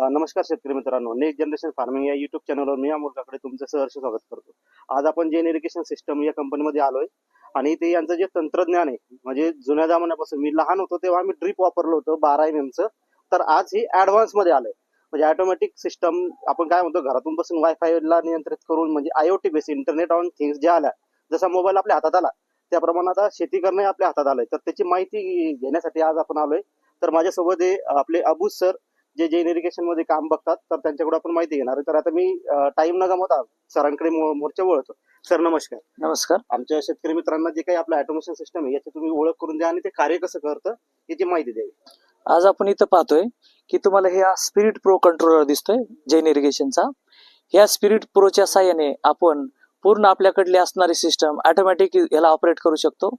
नमस्कार शेतकरी मित्रांनो. नेक्स्ट जनरेशन फार्मिंग या युट्यूब चॅनलवर मी अमोलकाकडे तुमचं सहर्ष स्वागत करतो. आज आपण जेन इरिगेशन सिस्टम या कंपनीमध्ये आलोय आणि ते यांचं जे तंत्रज्ञान आहे म्हणजे जुन्या जमान्यापासून मी लहान होतो तेव्हा मी ड्रीप वापरलं होतं बारा एम एमचं तर आज हे ऍडव्हान्समध्ये आलंय. म्हणजे ऑटोमॅटिक सिस्टम आपण काय म्हणतो घरातून बसून वायफायला नियंत्रित करून म्हणजे IOT base internet on things ज्या आल्या जसा मोबाईल आपल्या हातात आला त्याप्रमाणे आता शेती करणं हे आपल्या हातात आलंय. तर त्याची माहिती घेण्यासाठी आज आपण आलोय. तर माझ्यासोबत हे आपले अबू सर जे जैन इरिगेशनमध्ये काम बघतात तर त्यांच्याकडे आपण माहिती घेणार आहे. तर आता मी टाइम न गमवता सरांकडे मो- मोर्चा वळतो. सर नमस्कार. नमस्कार. आमच्या शेतकरी मित्रांना जे काही आपलं ऑटोमेशन सिस्टम आहे याची तुम्ही ओळख करून द्या आणि ते कार्य कसं करतं याची माहिती द्यावी. आज आपण इथं पाहतोय की तुम्हाला हे स्पिरिट प्रो कंट्रोलर दिसतोय जैन इरिगेशनचा ह्या स्पिरिट प्रोच्या साह्याने आपण पूर्ण आपल्याकडली असणारी सिस्टम ऑटोमॅटिक याला ऑपरेट करू शकतो.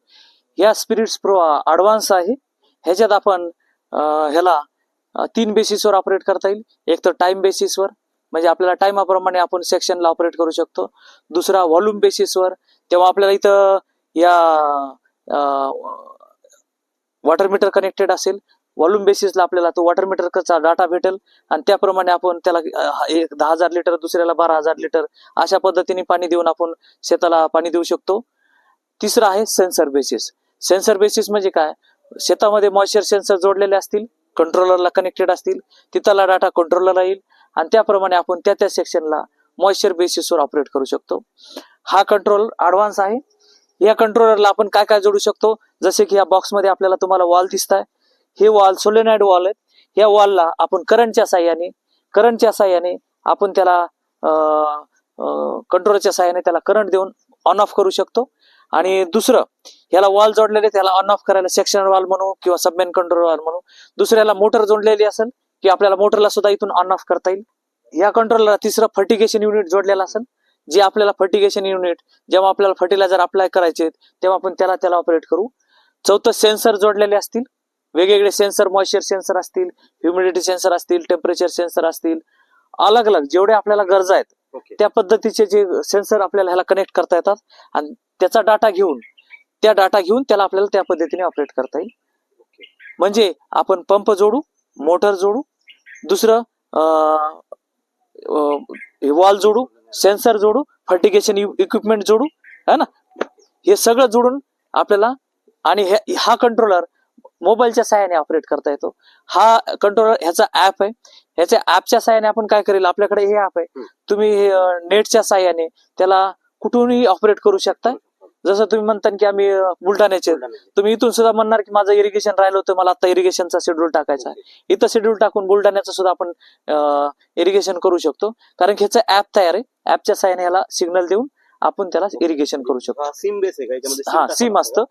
या स्पिरिट प्रो ऍडव्हान्स आहे. ह्याच्यात आपण ह्याला तीन बेसिसवर ऑपरेट करता येईल. एक तर टाइम बेसिसवर म्हणजे आपल्याला टाइमाप्रमाणे आपण सेक्शनला ऑपरेट करू शकतो. दुसरा व्हॉल्यूम बेसिसवर तेव्हा आपल्याला इथं या वॉटर मीटर कनेक्टेड असेल. व्हॉल्यूम बेसिसला आपल्याला तो वॉटर मीटरचा डाटा भेटेल. आणि त्याप्रमाणे आपण त्याला एक दहा हजार लिटर दुसऱ्याला बारा हजार लिटर अशा पद्धतीने पाणी देऊन आपण शेताला पाणी देऊ शकतो. तिसरं आहे सेन्सर बेसिस सेन्सर बेसिस म्हणजे काय? शेतामध्ये मॉइश्चर सेन्सर जोडलेले असतील. कंट्रोलरला कनेक्टेड असतील तिथला डाटा कंट्रोलरला येईल आणि त्याप्रमाणे आपण त्या त्या सेक्शनला मॉइश्चर बेसिसवर ऑपरेट करू शकतो. हा कंट्रोल ऍडव्हान्स आहे. या कंट्रोलरला आपण काय काय जोडू शकतो? जसे की या बॉक्समध्ये आपल्याला तुम्हाला वॉल दिसत आहे हे वॉल सोलेनाइड वॉल आहेत. या वॉलला आपण करंटच्या साह्याने करंटच्या साह्याने आपण त्याला कंट्रोलच्या साह्याने त्याला करंट देऊन ऑन ऑफ करू शकतो. आणि दुसरं ह्याला वॉल जोडलेले त्याला ऑन ऑफ करायला सेक्शन वॉल म्हणू किंवा सबमेन कंट्रोल वॉल म्हणू. दुसऱ्याला मोटर जोडलेली असेल की आपल्याला मोटरला सुद्धा इथून ऑन ऑफ करता येईल. या कंट्रोलला तिसरं फर्टिगेशन युनिट जोडलेलं असेल जे आपल्याला फर्टिगेशन युनिट जेव्हा आपल्याला फर्टिलायझर अप्लाय करायचे तेव्हा आपण त्याला त्याला ऑपरेट करू. चौथं सेन्सर जोडलेले असतील. वेगवेगळे सेन्सर मॉइश्चर सेन्सर असतील ह्युमिडिटी सेन्सर असतील टेम्परेचर सेन्सर असतील. अलग अलग जेवढे आपल्याला गरजा आहेत त्या पद्धतीचे जे सेन्सर आपल्याला ह्याला कनेक्ट करता येतात. आणि त्याचा डाटा घेऊन त्या डाटा घेऊन त्याला आपल्याला त्या पद्धतीने ऑपरेट करता येईल. म्हणजे आपण पंप जोडू मोटर जोडू दुसरं वॉल जोडू सेन्सर जोडू फर्टिगेशन इक्विपमेंट जोडू है ना? हे सगळं जोडून आपल्याला आणि हे- हा कंट्रोलर मोबाईलच्या सहाय्याने ऑपरेट करता येतो. हा कंट्रोलर ह्याचा ऍप आहे. ह्याच्या ऍपच्या सहाय्याने आपण काय करेल? आपल्याकडे हे ऍप आहे. तुम्ही नेटच्या सहाय्याने त्याला कुठूनही ऑपरेट करू शकता. जसं तुम्ही म्हणता की आम्ही बुलढाण्याचे. तुम्ही इथून सुद्धा म्हणणार की माझं इरिगेशन राहिलं होतं मला आता इरिगेशनचा शेड्यूल टाकायचा आहे. इथं शेड्यूल टाकून बुलढाण्याचं सुद्धा आपण इरिगेशन करू शकतो. कारण की ह्याचं ऍप तयार आहे. ऍपच्या सहाय्याने याला सिग्नल देऊन आपण त्याला इरिगेशन करू शकतो. सिम बेस आहे हा सिम असतं.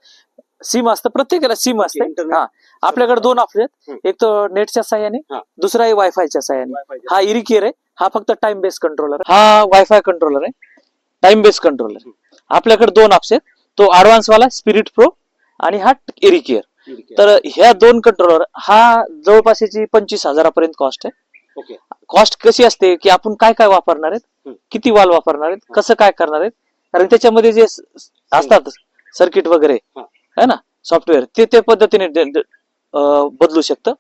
सिम असतं प्रत्येकाला सिम असते. internet. हा आपल्याकडे दोन ऑप्शन आहेत. हम्म. एक तर नेटच्या सहाय्याने हा. दुसरा आहे वायफायच्या सहाय्याने. हा इरिकेअर आहे. हा फक्त टाइम बेस कंट्रोलर हा वायफाय कंट्रोलर आहे. टाइम बेस कंट्रोलर आपल्याकडे दोन ऑप्शन आहेत. तो ऍडव्हान्स वाला स्पिरिट प्रो आणि हा इरिकेअर. तर ह्या दोन कंट्रोलर हा जवळपास याची पंचवीस हजारापर्यंत कॉस्ट आहे. ओके. कॉस्ट कशी असते की आपण काय काय वापरणार आहेत? हम्म. किती वाल वापरणार आहेत? कसं काय करणार आहेत? कारण त्याच्यामध्ये जे स- असतात सर्किट वगैरे हा. है ना सॉफ्टवेअर ते त्या पद्धतीने बदलू शकतं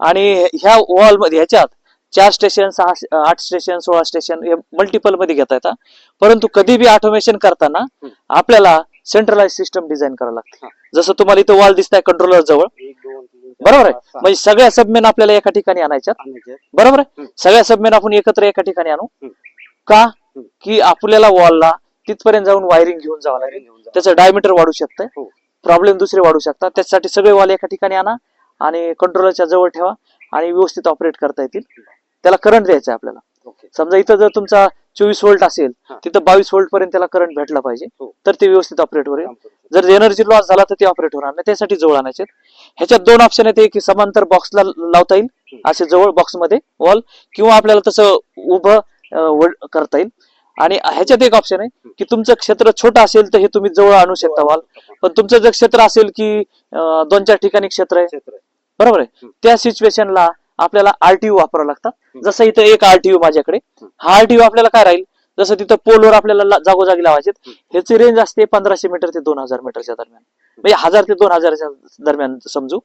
आणि ह्या वॉलमध्ये ह्याच्यात चार स्टेशन सहा आठ स्टेशन सोळा स्टेशन हे मल्टिपलमध्ये घेता येतात परंतु कधी बी ऑटोमेशन करताना. आपल्याला सेंट्रलाइज सिस्टम डिझाईन करावं लागतं. जसं तुम्हाला इथं वॉल दिसत आहे कंट्रोलर जवळ बरोबर आहे. म्हणजे सगळ्या सबमेन आपल्याला एका ठिकाणी आणायच्यात आणायचे. बरोबर आहे. सगळ्या सबमेन आपण एकत्र एका ठिकाणी आणू. का की आपल्याला वॉलला तिथपर्यंत जाऊन वायरिंग घेऊन जावं लागेल. त्याचं डायमीटर वाढू शकतंय हो. प्रॉब्लेम दुसरे वाढू शकतात. त्याच्यासाठी सगळे वॉल एका ठिकाणी आणा आणि कंट्रोलरच्या जवळ ठेवा आणि व्यवस्थित ऑपरेट करता येतील. त्याला करंट द्यायचं आहे आपल्याला समजा इथं जर तुमचा चोवीस वोल्ट असेल. तिथं बावीस वोल्ट पर्यंत त्याला करंट भेटला पाहिजे. हो. तर ते व्यवस्थित ऑपरेट होईल. जर एनर्जी लॉस झाला तर ते ऑपरेट होणार नाही. त्यासाठी जवळ आणायचे ह्याच्यात दोन ऑप्शन आहेत. एक समांतर बॉक्सला लावता येईल. असे जवळ बॉक्समध्ये वॉल किंवा आपल्याला तसं उभं करता येईल. आणि ह्याच्यात एक ऑप्शन आहे की तुमचं क्षेत्र छोटं असेल तर हे तुम्ही जवळ आणू शकता वॉल पण तुमचं जर क्षेत्र असेल की दोन चार ठिकाणी क्षेत्र आहे. बरोबर आहे. त्या सिच्युएशनला आपल्याला आरटीयू वापरावं लागतात. जसं इथं एक आरटीयू माझ्याकडे. हा आरटीयू आपल्याला काय राहील जसं तिथं पोलवर आपल्याला जागोजागी लावायचे. ह्याची रेंज असते पंधराशे मीटर ते दोन हजार मीटरच्या दरम्यान म्हणजे हजार ते दोन हजारच्या दरम्यान समजू.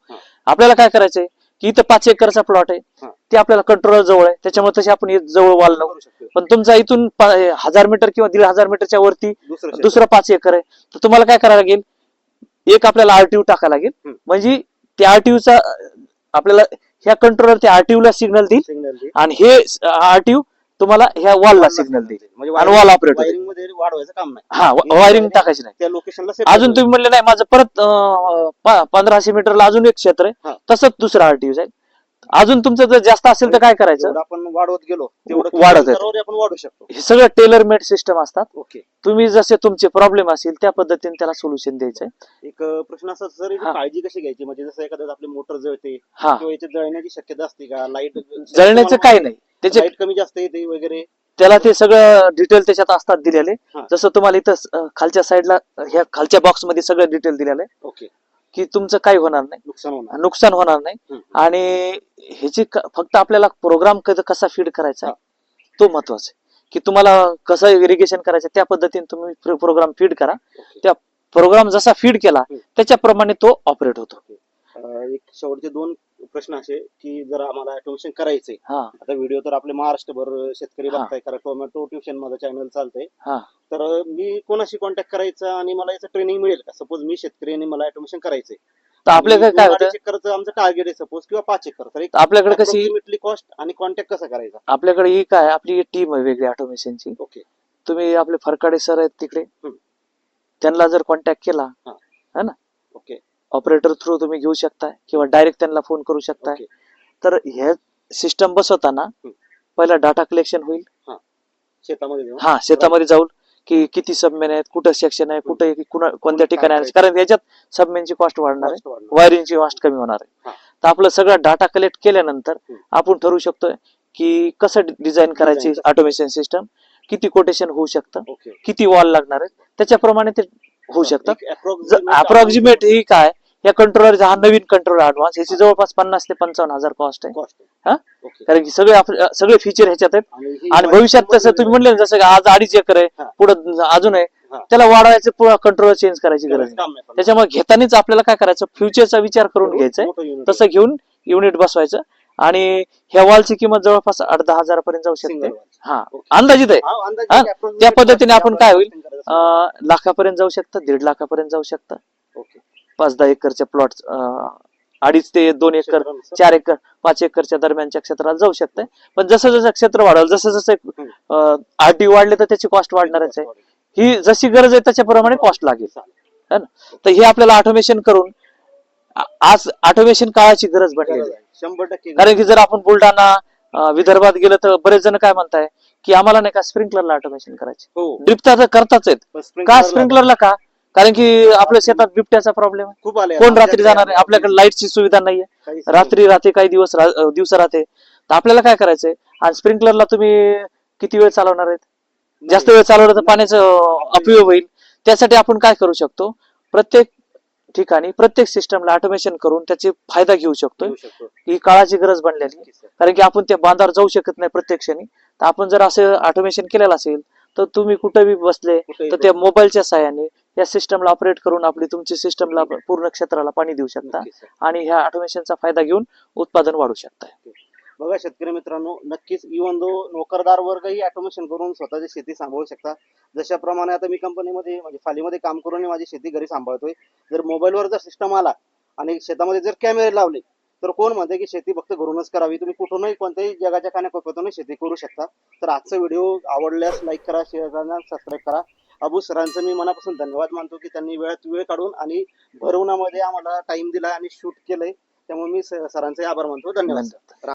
आपल्याला काय करायचंय की इथं पाच एकरचा प्लॉट आहे. ते आपल्याला कंट्रोलर जवळ आहे. त्याच्यामुळे तशी आपण जवळ वाल लावू करू शकतो पण तुमचा इथून हजार मीटर किंवा दीड हजार मीटरच्या वरती दुसरं पाच एकर आहे. तर तुम्हाला काय करावं लागेल? एक आपल्याला आरटीयू टाकायला लागेल. म्हणजे त्या आरटीयूचा आपल्याला ह्या कंट्रोलर त्या आरटीयू ला सिग्नल देईल. आणि हे आरटीयू तुम्हाला ह्या वॉलला सिग्नल देईल. म्हणजे आणि operator. वायरिंगमध्ये वाढवायचं काम नाही. हा वायरिंग टाकायची नाही. त्या लोकेशनला अजून तुम्ही म्हणले नाही माझं परत पंधराशे मीटरला अजून एक क्षेत्र. आहे. तसंच दुसरं आरटीयू आहे. अजून तुमचं जर जास्त असेल तर काय करायचं? जेवढं आपण वाढवत गेलो तेवढं वाढत आहे. आपण वाढू शकतो. हे सगळं टेलर मेड सिस्टम असतात. ओके. तुम्ही जसे तुमचे प्रॉब्लेम असतील त्या पद्धतीने त्याला सोल्युशन द्यायचं एक अं, प्रश्न असा सर हा. काळजी कशी घ्यायची? म्हणजे जसं एखाद्या आपली मोटर जळते हा. किंवा याच्यात जळण्याची शक्यता असते का? लाइट जळण्याचं काही नाही. त्याचे लाइट कमी जास्त येते वगैरे. त्याला ते सगळं डिटेल त्याच्यात असतात दिलेले. हा. जसं तुम्हाला इथं अं, खालच्या साईडला ह्या खालच्या बॉक्समध्ये सगळं डिटेल दिलेलं आहे. ओके. की तुमचं काही होणार नाही. नुकसान होणार. नुकसान होणार नाही. आणि ह्याची फक्त आपल्याला प्रोग्राम कसा फीड करायचा तो महत्त्वाचा आहे. की तुम्हाला कसं इरिगेशन करायचं त्या पद्धतीने तुम्ही प्रोग्राम फीड करा. त्या प्रोग्राम जसा फीड केला. त्याच्याप्रमाणे तो ऑपरेट होतो. एक शेवटचे दोन प्रश्न असे की जर आम्हाला ऑटोमेशन करायचंय. हा. आता व्हिडिओ तर आपले महाराष्ट्रभर शेतकरी हा. बघताय कारण टोमॅटो ट्युशन माझं चॅनल चालतंय. हा. तर मी कोणाशी कॉन्टॅक्ट करायचा आणि मला याचं ट्रेनिंग मिळेल का? सपोज मी शेतकरी आणि मला ऑटोमेशन करायचंय. तर आपल्याकडे काय होतं? आमचं टार्गेट आहे सपोज किंवा पाच एकर. तर एक आपल्याकडे कशी कॉस्ट आणि कॉन्टॅक्ट कसा करायचा? आपल्याकडे ही काय? आपली टीम आहे वेगळी ऑटोमेशनची ओके तुम्ही आपले फरकाडे सर आहेत तिकडे. हम्म. त्यांना जर कॉन्टॅक्ट केला हा. है ना? ऑपरेटर थ्रू तुम्ही घेऊ शकताय किंवा डायरेक्ट त्यांना फोन करू शकताय. ओके. तर हे सिस्टम बसवताना पहिला डाटा कलेक्शन होईल. शेतामध्ये जाऊन? हा शेतामध्ये जाऊन की किती सबमेन आहेत कुठं सेक्शन आहे कुठे कुणा कोणत्या ठिकाणी आहे? कारण याच्यात सबमेनची कॉस्ट वाढणार आहे. वाढणार. वायरिंगची कॉस्ट कमी होणार आहे. हा. तर आपलं सगळं डाटा कलेक्ट केल्यानंतर हम्म. आपण ठरवू शकतोय की कसं डिझाईन करायची ऑटोमेशन सिस्टम किती कोटेशन होऊ शकतं ओके. किती वॉल लागणार आहेत त्याच्याप्रमाणे ते होऊ शकतात अप्रॉक्सिमेट ही काय? या कंट्रोलर हा नवीन कंट्रोलर ऍडव्हान्स याची जवळपास पन्नास ते पंचावन्न हजार कॉस्ट आहे हा? ओके कारण की सगळे आपले सगळे फीचर ह्याच्यात आहेत आणि ही आणि भविष्यात तसं तुम्ही म्हणले ना, जसं की आज अडीच एकर आहे हा. पुढे अजून आहे हा. त्याला वाढवायचं पुढे कंट्रोलर चेंज करायची गरज नाही काम नाही पडणार. त्याच्यामुळे घेतानाच आपल्याला काय करायचं फ्युचरचा विचार करून घ्यायचा मोठं unit तसं घेऊन युनिट बसवायचं आणि ह्या वॉलची किंमत जवळपास आठ दहा हजारापर्यंत जाऊ शकते Single. हा. अंदाजित आहे हा, अंदाजे हा, त्या पद्धतीने आपण काय होईल? अं, लाखापर्यंत जाऊ शकतं दीड लाखापर्यंत जाऊ शकतं ओके. पाच दहा एकरच्या प्लॉट अडीच ते दोन एकर. चार एकर पाच एकरच्या दरम्यानच्या क्षेत्राला जाऊ शकतंय. पण जसं जसं क्षेत्र वाढेल जसं जसं आरटी वाढले तर त्याची कॉस्ट वाढणारच आहे. ही जशी गरज आहे त्याच्याप्रमाणे कॉस्ट लागेल. है ना? तर हे आपल्याला ऑटोमेशन करून आज ऑटोमेशन काळाची गरज बनलेली आहे. शंभर टक्के कारण की जर आपण बुलढाणा विदर्भात गेलं तर बरेच जण काय म्हणताय की आम्हाला नाही का स्प्रिंकलरला ऑटोमेशन करायचे. हो. ड्रिपचा तर करताच आहेत. का स्प्रिंकलरला का? कारण की आपल्या शेतात बिबट्याचा प्रॉब्लेम आहे. खूप आले. कोण रात्री जाणार आहे? आपल्याकडे लाईटची सुविधा नाहीये. रात्री राहते काही दिवस दिवसा राहते. तर आपल्याला काय करायचंय? आणि स्प्रिंकलरला तुम्ही किती वेळ चालवणार आहेत. जास्त वेळ चालवलं तर पाण्याचं अपव्यय होईल. त्यासाठी आपण काय करू शकतो? प्रत्येक ठिकाणी प्रत्येक सिस्टमला ऑटोमेशन करून त्याचे फायदा घेऊ शकतो. ही काळाची गरज बनलेली. कारण की आपण त्या बांधावर जाऊ शकत नाही प्रत्येक क्षणी तर आपण जर असं ऑटोमेशन केलेलं असेल तर तुम्ही कुठेही बसले तर त्या मोबाईलच्या साहाय्याने या सिस्टमला ऑपरेट करून आपली तुमची सिस्टमला पूर्ण क्षेत्राला पाणी देऊ शकता. आणि ह्या ऑटोमेशनचा फायदा घेऊन उत्पादन वाढू शकता बघा शेतकरी मित्रांनो नक्कीच इवन दो नोकरदार वर्गही ऑटोमेशन करून स्वतःची शेती सांभाळू शकता जशाप्रमाणे आता मी कंपनीमध्ये म्हणजे फालीमध्ये काम करून माझी शेती घरी सांभाळतोय. जर मोबाईलवर जर सिस्टम आला आणि शेतामध्ये जर कॅमेरे लावले तर कोण म्हणते की शेती फक्त घरूनच करावी? तुम्ही कुठूनही कोणत्याही जगाच्या कानाकोपऱ्यातून शेती करू शकता. तर आजचा व्हिडिओ आवडल्यास लाईक करा शेअर करा सबस्क्राईब करा. अबू सरांचं मी मनापासून धन्यवाद मानतो की त्यांनी वेळात वेळ काढून आणि भरवण्यामध्ये आम्हाला टाइम दिला आणि शूट केलंय. त्यामुळे मी सरांचे आभार मानतो. धन्यवाद धन्यवाद